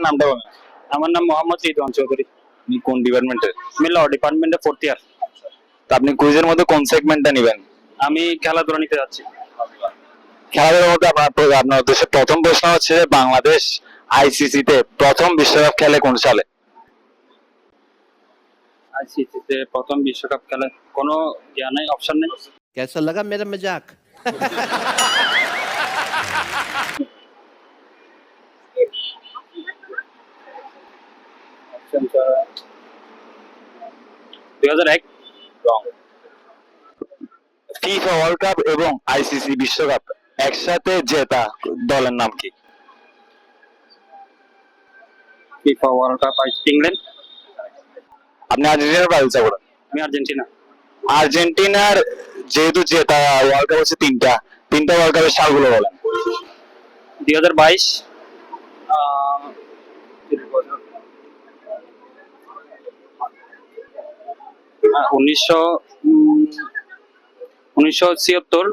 নামটা বলেন আমার নাম মোহাম্মদ রিদওয়ান চৌধুরী আপনি কোন ডিপার্টমেন্টের আমি ল ডিপার্টমেন্টে ফোর্থ ইয়ার তা আপনি কুইজের মধ্যে কোন সেগমেন্টটা নেবেন আমি খেলাধুলা নিতে যাচ্ছি খেলাধুলার মধ্যে আপনার প্র- আপনার উদ্দেশ্যে প্রথম প্রশ্ন হচ্ছে যে বাংলাদেশ আইসিসি তে প্রথম বিশ্বকাপ খেলে কোন সালে আইসিসিতে প্রথম বিশ্বকাপ খেলে কোনো জ্ঞান নেই অপশন নেই कैसा लगा मेरा मजाक দুই হাজার এক। ফিফা ওয়ার্ল্ড কাপ এবং আইসিসি বিশ্বকাপ একসাথে জেতা দলের নাম কি? FIFA World Cup England. আপনি আর্জেন্টিনার ব্রাজিল সাপোর্টার আমি আর্জেন্টিনা। আর্জেন্টিনার যেহেতু জেতা ওয়ার্ল্ড কাপ হচ্ছে তিনটা। তিনটা ওয়ার্ল্ড কাপের সালগুলো বলেন। দুই হাজার বাইশ উনিশশো উম, উনিশশো ছিয়াত্তর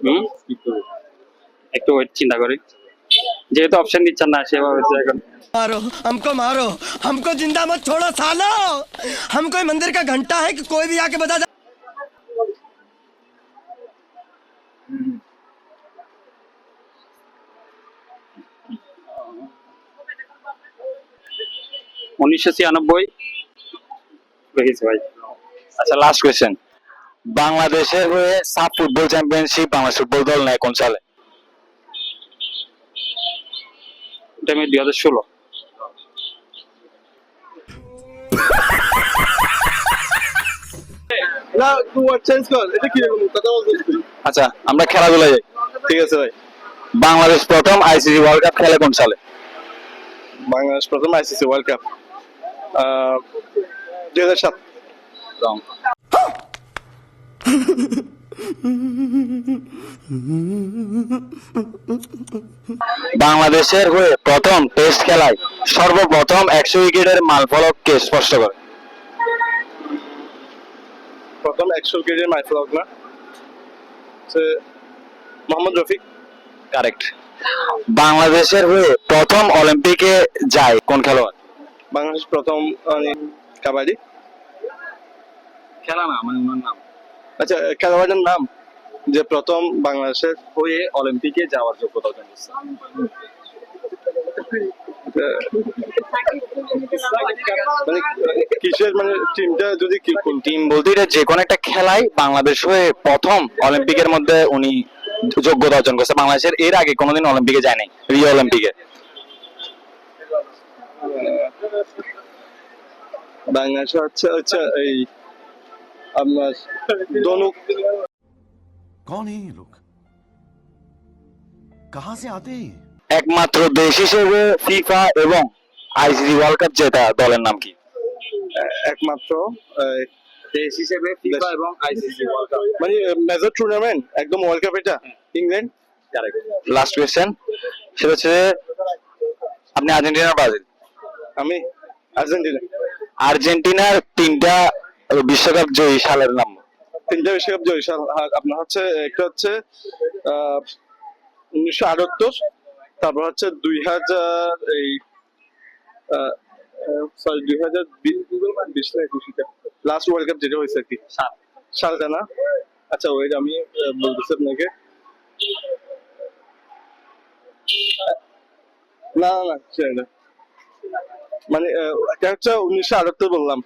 হুম? একটু wait চিন্তা করি যেহেতু অপশন দিচ্ছেন না সেভাবে এখন मारो हमको मारो हमको जिंदा मत छोड़ो सालो हम कोई मंदिर का घंटा है कि कोई भी आके बता উনিশশো ছিয়ানব্বই? ভাই। আচ্ছা লাস্ট কোয়েশ্চেন বাংলাদেশের হয়ে SAFF football championship Bangladesh football দল নেয় কোন সালে? এটা আমি দুই হাজার ষোলো। না তুই ওয়ার্ড চেঞ্জ কর। এটা কি কথা বলছিস আচ্ছা আমরা খেলাধুলায় যাই। ঠিক আছে ভাই। বাংলাদেশ প্রথম আইসিসি ওয়ার্ল্ড কাপ খেলে কোন সালে? বাংলাদেশ প্রথম আইসিসি ওয়ার্ল্ড কাপ দুই হাজার সাত। রং। বাংলাদেশের হয়ে প্রথম টেস্ট খেলায় সর্বপ্রথম একশো উইকেটের মালফলক কে স্পষ্ট করে। প্রথম একশো উইকেটের মাইফলক না। মোহাম্মদ রফিক। কারেক্ট বাংলাদেশের হয়ে প্রথম অলিম্পিকে যায় কোন খেলোয়াড়? বাংলাদেশ প্রথম মানে, কাবাডি। খেলা না মানে ওনার নাম। আচ্ছা খেলোয়াড়ের নাম। যে প্রথম বাংলাদেশের হয়ে অলিম্পিকে যাওয়ার যোগ্যতা অর্জন করছে কিসের মানে টিমটা যদি কি কোন- টিম বলতে এটা যে কোনো একটা খেলায় বাংলাদেশ হয়ে প্রথম অলিম্পিকের মধ্যে উনি যোগ্যতা অর্জন করছে বাংলাদেশের এর আগে কোনোদিন অলিম্পিকে যায় নাই রিও অলিম্পিকে বাংলাদেশ হচ্ছে হচ্ছে এই আপনার দনুক कौन है ये लोग कहां से आते हैं ये? একমাত্র দেশ হিসেবে ফিফা এবং আইসিসি ওয়ার্ল্ড কাপ জেতা দলের নাম কি? একমাত্র দেশ হিসেবে FIFA এবং আইসিসি ওয়ার্ল্ড কাপ মানে মেজর টুর্নামেন্ট একদম ওয়ার্ল্ড কাপ এটা ইংল্যান্ড লাস্ট কোয়েশ্চেন সেটা হচ্ছে আপনি আর্জেন্টিনা ব্রাজিল? আমি আর্জেন্টিনা। আর্জেন্টিনার তিনটা বিশ্বকাপ জয়ী সালের নাম। তিনটা বিশ্বকাপ জয় সাল আপনার হচ্ছে একটা হচ্ছে উনিশশো আটাত্তর তারপর হচ্ছে দুই হাজার এই সরি দুই হাজার বিশ না একুশিটা লাস্ট ওয়ার্ল্ড কাপ যেটা হয়েছে আর কি। সালটা না? আচ্ছা ওয়েট আমি বলতেছি আপনাকে। না না না। মানে একটা হচ্ছে উনিশশো আটাত্তর বললাম।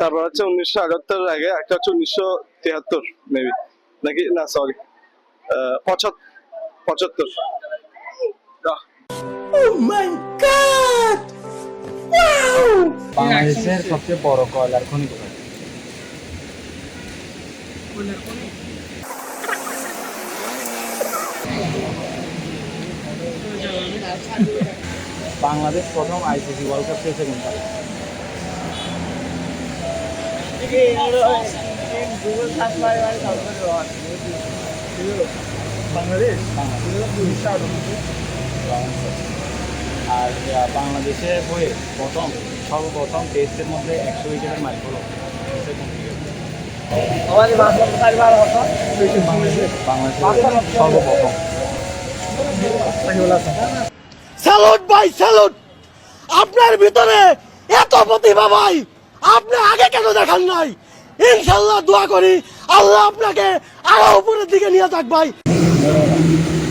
তারপর হচ্ছে উনিশশো আটাত্তর আগে একটা হচ্ছে উনিশশো তিয়াত্তর মেবি নাকি? না সরি পঁচাত্তর পঁচাত্তর। বাংলাদেশের সবচেয়ে বড় কয়লার খনি কোথায়? বাংলাদেশ প্রথম আইসিসি ওয়ার্ল্ড কাপ খেলছে কোন সালে বাংলাদেশ। আর আহ, বাংলাদেশের হয়ে প্রথম সর্বপ্রথম টেস্টের মধ্যে একশো উইকেটের মাইল হলো। সর্বপ্রথম। স্যালুট ভাই স্যালুট আপনার ভিতরে এত প্রতিভা ভাই! আপনি আগে কেন দেখান নাই? ইনশাল্লাহ দোয়া করি আল্লাহ আপনাকে আরও উপরের দিকে নিয়ে যাক ভাই।